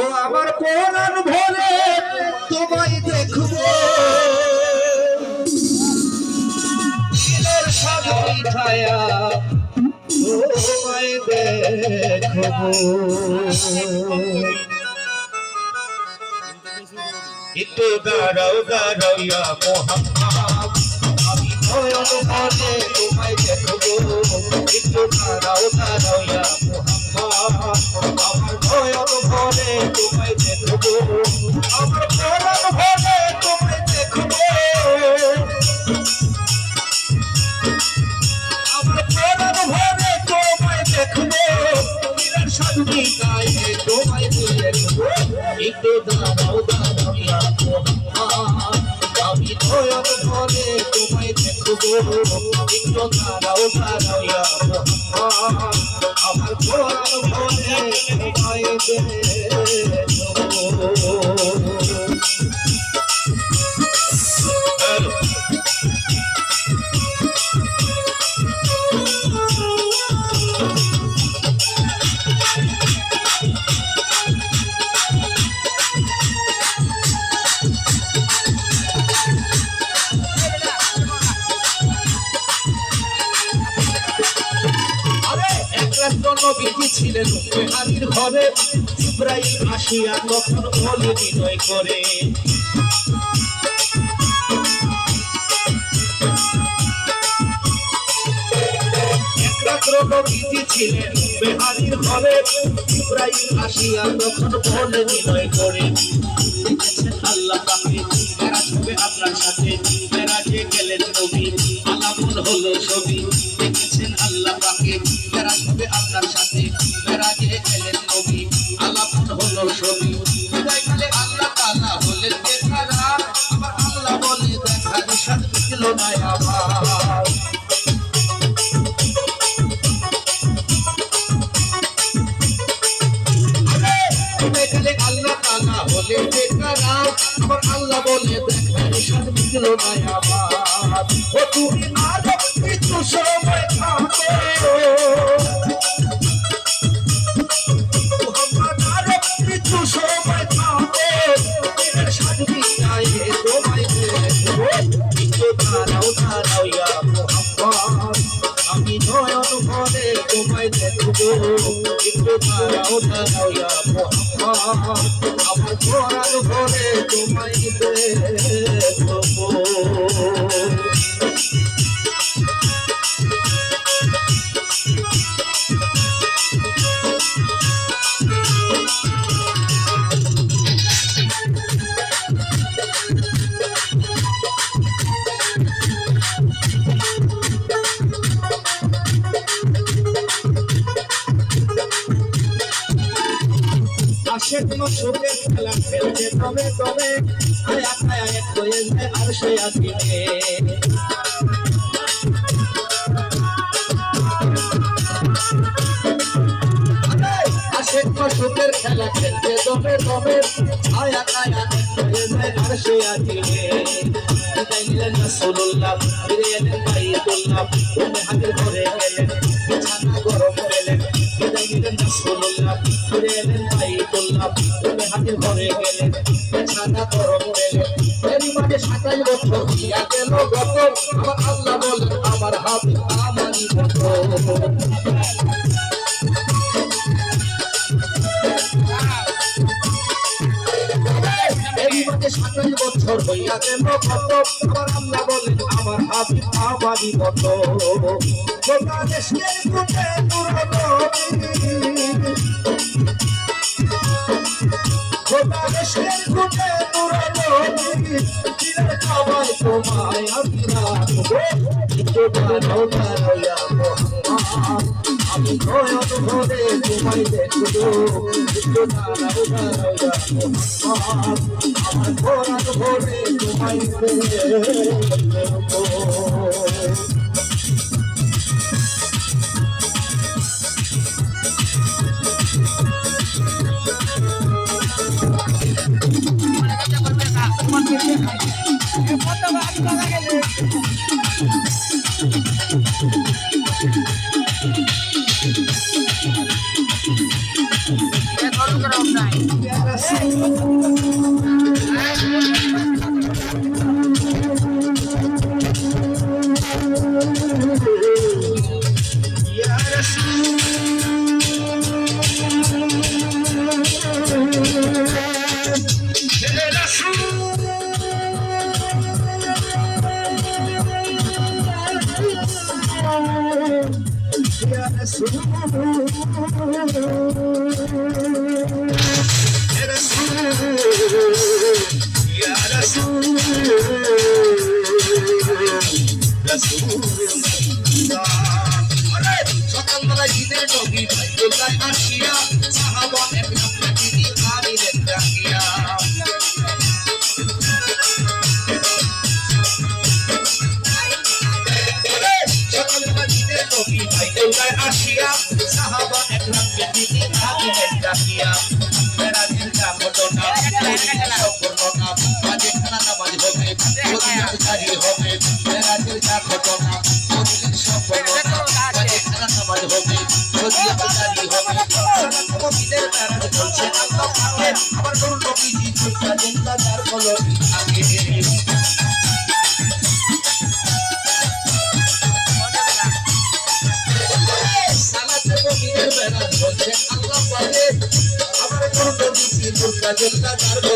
ও আমার পরাণ ভরে তোমায় দেখব। দিলের সাগরী ছায়া তোমায় দেখব। একটু দাঁড়াও দাঁড়াও ইয়া মোহাম্মদ, আমি নয়ন ভরে তোমায় দেখব। একটু দাঁড়াও দাঁড়াও ইয়া মোহাম্মদ। আমার নয়ন ভরে তোমায় দেখব আমার প্রাণ ভরে দাঁড়াও ইয়া মোহাম্মদ আমার প্রাণ ভরে নবীজি ছিলেন বেহারির ঘরে। ইব্রাহিম আসিয়া তখন বলে বিনয় করে ছিলেন বেহারির ঘরে। ইব্রাহিম আসিয়া তখন বলে বিনয় করে আল্লাহ ছবি বিদায় আল্লাহ তাআলা হলেন বেকারা আমার আল্লাহ বলে দেখা নিশান দিল না আবার গেলে আল্লাহ তাআলা বলে বেকারা আমার আল্লাহ বলে দেখা নিশান দিল না আবার দাঁড়াও দাঁড়াও ইয়া মোহাম্মদ আমার পরাণ ভরে তোমায় দেখব আসে কোন সুখের খেলা খেলছে তবে তবে। আয়া খায়া এক হয়ে আর সে আসিবে সুখের খেলা খেলছে তবে তবে। আয়া হয়ে যায় আর সে আসিবে নিলেন ফিরে এলেন বাইতুল্লাহ হাতের ঘরে গেলেন বিছানা গরম গেলেন বিদায় নিলেন রাসূলুল্লাহ ফিরে এলেন বাইতুল্লাহ তুমি হাতের ঘরে গেলেন গেলেন আল্লাহ বলেন মাঝে সাতাশ বছর হইয়া গেল কত আমার আল্লাহ বলেন, আমার হাবিব আমারই মতো তোমায় আমি রাখব। দাঁড়াও ইয়া মোহাম্মদ আমি নয়ন ভরে তোমায় দেখব আমার ভরে তোমায় Oh, ganado.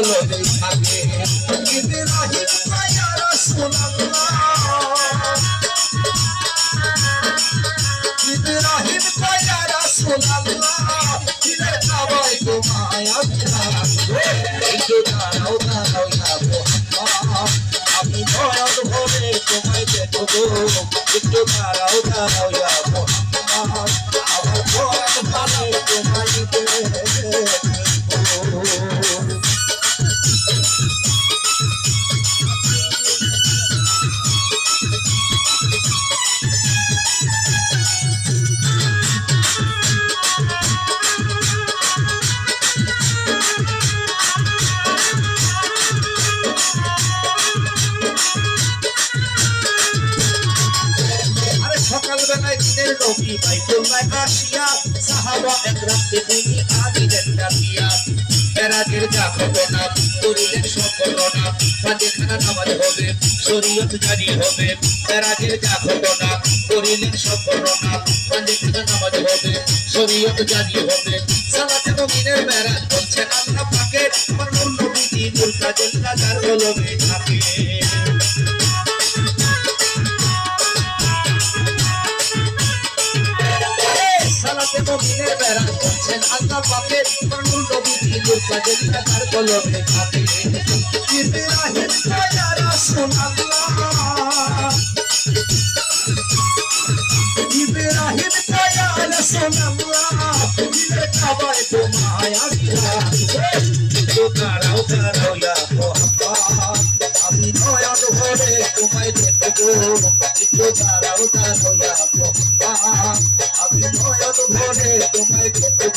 কলমি থাকে ইব্রাহিম ইয়া রাসূলুল্লাহ ইব্রাহিম কয়া রাসূলুল্লাহ দিলে কাবায় তোমায় আল্লাহ একটু দাঁড়াও দাঁড়াও ইয়া মুহাম্মদ আমি নয়ন ভরে তোমায় দেখব একটু দাঁড়াও দাঁড়াও ইয়া আসিয়া সাহাবা একরাতে তিনি ঘটনা করিলেন সম্পূর্ণনা হবে, শরীয়ত জারি হবে। মেরাজের যা ঘটনা করিলেন সম্পূর্ণনা কাজে খানা নামাজ হবে, শরীয়ত জারি হবে। সালাতে আল্লাহ পাকের আমার নবীজি নূর কাজের রাজার কলমে থাকে মানুষ নবী নূর কাজের টাকার কলমে খাতে ইব্রাহিম কয়া রাসূলুল্লাহ ইব্রাহিম কয়া রাসূলুল্লাহ দিলে কাবায় তোমায় আল্লাহ তো দাঁড়াও দাঁড়াও। ভরে তোমায় দেখব একটু দাঁড়াও মুহাম্মদ আমি নয়ন ভরে তোমায় দেখব।